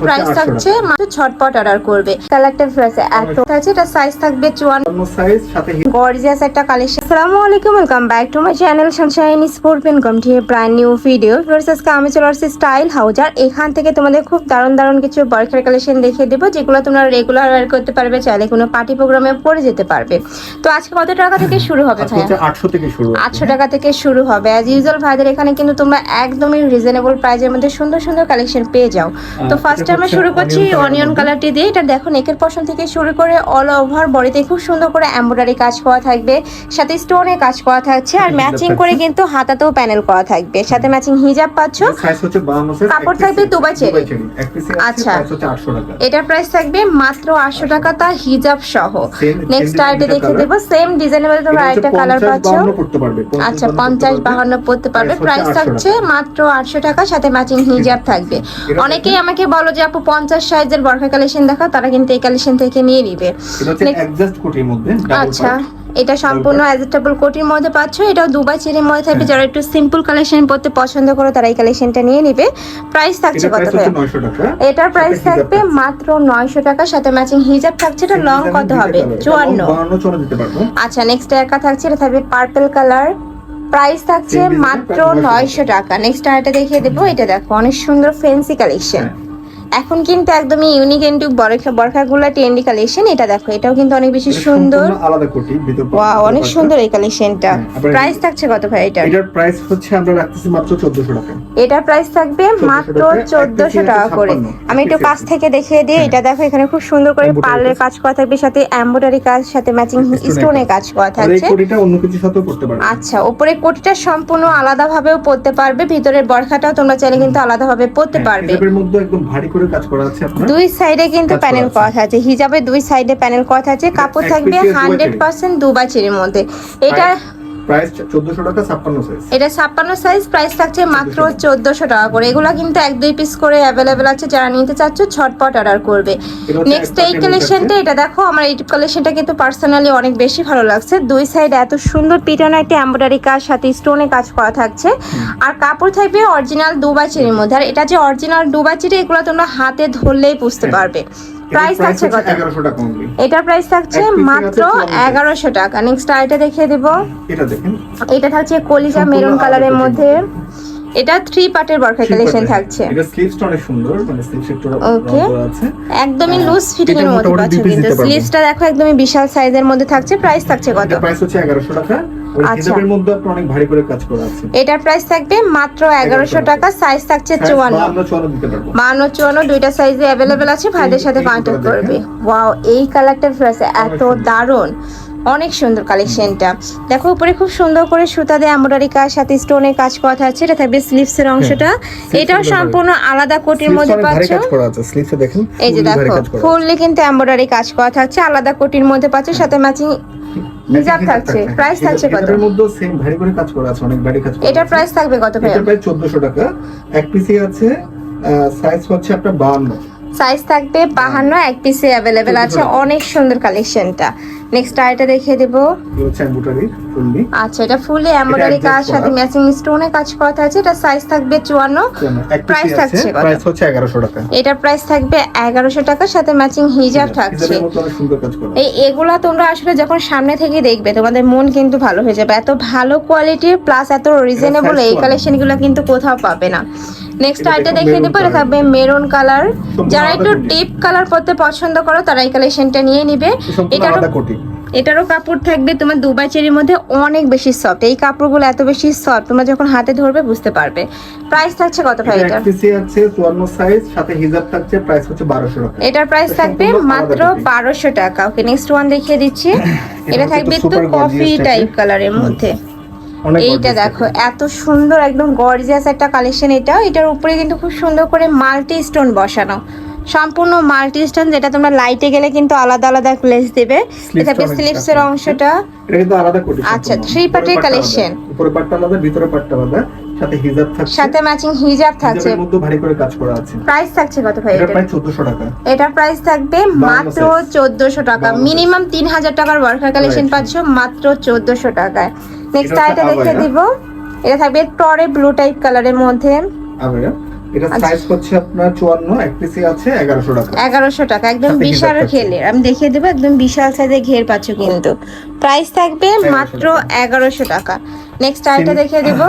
Price থাকছে মাত্র ছটপট অর্ডার করবে। কালারটা এত। আছে এটা সাইজ থাকবে চুয়ান্ন অন্য সাইজ সাথে গর্জিয়াস একটা কালেকশন আসসালামু আলাইকুম welcome back to my channel sunshine sport welcome to brand new video first আজকে আমি চলে আসছি স্টাইল হাউজ আর এখান থেকে তোমাদের খুব দারুণ দারুণ কিছু কালেকশন দেখিয়ে দেবো যেগুলো তোমরা রেগুলার ওয়্যার করতে পারবে চাইলে কোনো পার্টি প্রোগ্রামে পরে যেতে পারবে। তো আজকে কত টাকা থেকে শুরু হবে 800 থেকে শুরু আটশো টাকা থেকে শুরু হবে। অ্যাজ ইউজুয়াল ভাইদের এখানে কিন্তু তোমরা একদমই রিজনেবল প্রাইজের মধ্যে সুন্দর সুন্দর কালেকশন পেয়ে যাও। তো আহ, ফার্স্ট এটা আমরা শুরু করছি অনিয়ন কালারটি দিয়ে। এটা দেখুন একের পশন থেকে শুরু করে অল ওভার বডিতে খুব সুন্দর করে এমব্রয়ডারি কাজ করা থাকবে সাথে স্টোনে কাজ করা থাকছে আর ম্যাচিং করে কিন্তু হাতাতেও প্যানেল করা থাকবে। সাথে ম্যাচিং হিজাব পাচ্ছ। সাইজ হচ্ছে 52 সাইজ কাপড় থাকবে দুবাই চেরি। আচ্ছা। আচ্ছা। প্রাইস হচ্ছে 800 টাকা। এটার প্রাইস থাকবে মাত্র আটশো টাকা তার হিজাব সহ। নেক্সট design দেখে। দেবো। সেম ডিজাইনেবল তোমরা এটা আরেকটা কালার পাচ্ছ। 52 50 আচ্ছা 52 পঞ্চাশ বাহান্ন পড়তে পারবে। প্রাইস থাকছে মাত্র আটশো টাকা সাথে ম্যাচিং হিজাব থাকবে। অনেকেই আমাকে বলো যে আপু পঞ্চাশ সাইজের বরখা কালেকশন দেখা তারা কিন্তু এই কালেকশন থেকে নিয়ে নিবে। এটা আচ্ছা এটা সম্পূর্ণ অ্যাডজাস্টেবল কোটির মধ্যে পাচ্ছ। এটাও দুবাই চেরির মধ্যে থাকবে। হ্যাঁ। যারা একটু সিম্পল কালেকশন পড়তে পছন্দ করো তারা এই কালেকশনটা নিয়ে নিবে। প্রাইস থাকছে এটা কত 900 এটার প্রাইস থাকবে মাত্র নয়শো টাকা। সাথে ম্যাচিং হিজাব থাকছে। এটা লং কত হবে? colour। চুয়ান্ন। long 52 চলে দিতে পারব। আচ্ছা নেক্সট একা থাকছে। এটা থাকবে পার্পল কালার প্রাইস থাকছে মাত্র 900 নয়শো টাকা। নেক্সট আর আরেকটা দেখিয়ে দেবো। এটা দেখো অনেক সুন্দর ফেন্সি কালেকশন। এখন কিন্তু একদমই ইউনিক এন্টু বরখা বরখাগুলো ট্রেন্ডি কালেকশন এটা দেখো এটাও কিন্তু অনেক বেশি সুন্দর। আলাদা কোটি ওয়াও অনেক সুন্দর এই কালেকশনটা প্রাইস থাকছে কত ভাই এটা এটার প্রাইস হচ্ছে আমরা রাখতেছি মাত্র 1400 টাকা। এটার প্রাইস থাকবে মাত্র টাকা, এক চোদ্দশো piece টাকা করে। আমি একটু এক কাছ থেকে দেখিয়ে দিই এটা দেখো এখানে খুব সুন্দর করে পার্লের কাজ। করা থাকবে সাথে এমব্রয়ডারি কাজ সাথে ম্যাচিং এর স্টোনে কাজ। করা থাকছে। কোটিটা অন্য কিছুর সাথেও করতে পারবে। আচ্ছা উপরে কোটিটা সম্পূর্ণ আলাদাভাবেও পরতে পারবে ভিতরের বরখাটাও তোমরা চাইলে কিন্তু আলাদাভাবে পরতে হ্যাঁ, পারবে। হিজাবের মধ্যে একদম ভারী করে কাজ করা আছে আপনার? দুই সাইডে কিন্তু প্যানেল করা আছে। হিজাবে দুই সাইডে প্যানেল করা আছে। কাপড় থাকবে piece এর দুবাই হান্ড্রেড পার্সেন্ট দুবাই চেরির মধ্যে। এটা প্রাইস 1400 টাকা 56 সাইজ এটা ছাপ্পান্ন সাইজ প্রাইস থাকছে মাত্র চোদ্দশো টাকা করে। এগুলো কিন্তু এক দুই পিস করে অ্যাভেলেবেল আছে যারা নিতে চাচ্ছ ঝটপট অর্ডার করবে। নেক্সট এই কালেকশনটা এটা দেখো আমার এই কালেকশনটা কিন্তু পার্সোনালি অনেক বেশি ভালো লাগছে। দুই সাইড এত সুন্দর পিটনে একটা এমব্রয়ডারি কাজ সাথে স্টোনে কাজ করা থাকছে। আর কাপড় থাকবে অরিজিনাল দুবাই চিরির মধ্যে। আর এটা যে অরিজিনাল দুবাই চিরি এগুলো তোমরা হাতে ধরলেই বুঝতে হ্যাঁ। পারবে। প্রাইস থাকছে কত? 1100 এটার প্রাইস থাকছে মাত্র আছে 54 এগারোশো টাকা। নেক্সট আইটা দেখিয়ে দেবো। এটা দেখেন। এটা থাকছে কলিজা মেরুন কালারের মধ্যে। এটা থ্রি পার্টের বরখা কালেকশন থাকছে। এটা স্লিভসটা অনেক সুন্দর মানে স্লিভস একটু আছে। একদমই হ্যাঁ, লুজ ফিটিং এর মধ্যে মোটামুটি পাচ্ছ কিন্তু স্লিভসটা দেখো একদমই বিশাল সাইজের মধ্যে থাকছে প্রাইস থাকছে কত? এটা প্রাইস হচ্ছে 1100 টাকা। আচ্ছা। হিজাবের মধ্যে আপনার অনেক ভারী করে কাজ করা আছে। এটার প্রাইস থাকবে মাত্র এগারোশো টাকা। সাইজ থাকছে দিতে পারব। দুইটা সাইজে আছে ভাইদের সাথে দুটো করবে। ওয়াও এই কালারটা ফ্রেশ এত। দারুণ। অনেক সুন্দর কালেকশনটা দেখো উপরে খুব সুন্দর করে সুতা দিয়ে এমব্রয়ডারি কাজ সাথে স্টোনের কাজ করা থাকছে এটা থাকবে স্লিভস এর অংশটা। এটাও সম্পূর্ণ আলাদা কোটির মধ্যে পাচ্ছ। আছে দেখেন এই যে দেখো ফুললি কিন্তু এমব্রয়ডারি কাজ করা থাকছে আলাদা কোটির মধ্যে পাচ্ছ সাথে ম্যাচিং হিজাব থাকছে প্রাইস থাকছে কত? এটার মধ্যে সেম ভারী করে কাজ করা আছে অনেক ভারী কাজ করা আছে। প্রাইস থাকবে কত ভাইয়া? এটা প্রায় 1400 টাকা। এক পিসি আছে সাইজ হচ্ছে আপনার 52 সাইজ থাকবে বাহান্ন এক পিসে অ্যাভেলেবেল আছে অনেক সুন্দর কালেকশনটা নেক্সট আইটা দেখিয়ে দেবো। আচ্ছা এটা ফুলি এমব্রয়ডারি কাজ সাথে ম্যাচিং স্টোনে কাজ করা আছে? এটা সাইজ থাকবে চুয়ান্ন। এক Price পিসি আছে থাকছে? প্রাইস হচ্ছে 1100 টাকা। এটার প্রাইস থাকবে এগারোশো টাকা সাথে ম্যাচিং হিজাব থাকছে। এই এগুলা তোমরা আসলে যখন সামনে থেকে দেখবে তোমাদের মন কিন্তু ভালো হয়ে যাবে। এত ভালো কোয়ালিটির প্লাস এত রিজনেবল এই কালেকশনগুলো কিন্তু কোথাও পাবে না। নেক্সট এটা আইটা দেখো দেখিয়ে দেবো এটা থাকবে মেরুন কালার যারা একটু ডিপ কালার পরতে পছন্দ করো তারা এই কালেকশনটা নিয়ে নিবে। এটা কোটি এটারও কাপড় থাকবে তোমার দুবাই চেরির মধ্যে অনেক বেশি সফট এই কাপড়গুলো এত বেশি সফট তোমরা যখন হাতে ধরবে বুঝতে পারবে। প্রাইস থাকছে কত ভাই এটা পিসি আছে 54 সাইজ সাথে হিজাব থাকছে প্রাইস হচ্ছে 1200 টাকা। এটার প্রাইস থাকবে মাত্র কোটি। বারোশো টাকা। ওকে নেক্সট ওয়ান দেখিয়ে দিচ্ছি। এটা থাকবে তো কফি টাইপ কালারের মধ্যে। এইটা দেখো এত সুন্দর একদম গর্জিয়াস একটা কালেকশন এটা এটার উপরে কিন্তু খুব সুন্দর করে মাল্টি স্টোন বসানো। সম্পূর্ণ মাল্টি স্টোন যেটা তোমরা লাইটে গেলে কিন্তু আলাদা আলাদা লেস দেবে। এটা অনেক স্লিভস এর অংশটা এটা কিন্তু আলাদা কোটি আচ্ছা, part এর উপরের পাটটা collection। আলাদা। ভিতরে পাটটা আলাদা। সাথে হিজাব থাকছে। সাথে ম্যাচিং হিজাব থাকছে। হিজাবের মধ্যে ভারী করে কাজ করা আছে। প্রাইস থাকছে কত ভাই এটা এটা প্রায় 1400 টাকা। এটার প্রাইস থাকবে মাত্র size। চোদ্দশো টাকা। মিনিমাম তিন হাজার টাকার ওয়ার্কার কালেকশন. পাচ্ছ মাত্র চোদ্দশো টাকায়। নেক্সট এটা আইটা দেখে দিব। এটা থাকবে টরে ব্লু টাইপ কালারের মধ্যে। আবার এটা আচ্ছা। সাইজ হচ্ছে আপনার চুয়ান্ন এক পিসি আছে এগারোশো টাকা। একদম বিশাল ঘের খেলে আমি দেখিয়ে দেবো একদম বিশাল সাইজের ঘের পাচ্ছ কিন্তু। প্রাইস থাকবে মাত্র টাকা। এগারোশো টাকা। নেক্সট আইটা দেখিয়ে দেবো।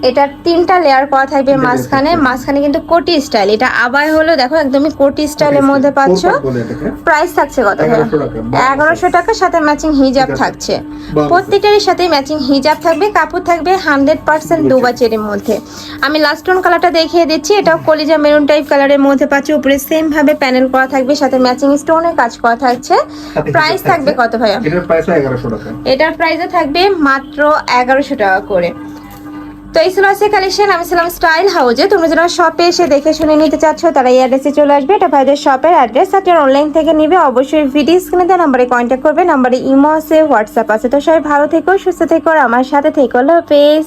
একটা ভাইয়া এটা তিনটা লেয়ার করা থাকবে মাঝখানে। মাঝখানে কিন্তু কোটি স্টাইল এটা আবার হলো দেখো একদমই কোটি স্টাইলের মধ্যে পাচ্ছ। প্রাইস থাকছে কত? 1100 টাকা। এগারোশো টাকার সাথে ম্যাচিং হিজাব থাকছে। প্রত্যেকটারই সাথে ম্যাচিং হিজাব থাকবে কাপড় থাকবে হান্ড্রেড পার্সেন্ট বুঝেছি। দুবাচের মধ্যে। আমি লাস্ট টোন কালারটা দেখিয়ে দিচ্ছি। এটাও কলিজা মেরুন টাইপ কালারের মধ্যে পাচ্ছি। উপরে সেম ভাবে প্যানেল করা থাকবে সাথে ম্যাচিং স্টোনের কাজ করা থাকছে। প্রাইস থাকবে কত ভাইয়া? এটার এটার প্রাইসে থাকবে মাত্র এগারোশো টাকা করে। তো এই ছিল আজকে কালেকশন। আমি ছিলাম স্টাইল হাউজে। তোমরা যারা শপে এসে দেখে শুনে নিতে চাচ্ছ, তারা এই অ্যাড্রেসে চলে আসবে। এটা ভাইদের শপের অ্যাড্রেস আর অনলাইন থেকে নিবে, অবশ্যই ভিডিও স্ক্রিনে দেওয়া নাম্বারে কন্ট্যাক্ট করবে। নাম্বারে ইমো আছে হোয়াটসঅ্যাপ আছে। তো সবাই ভালো থেকো, সুস্থ থেকো, আর আমার সাথে থেকো। পেজ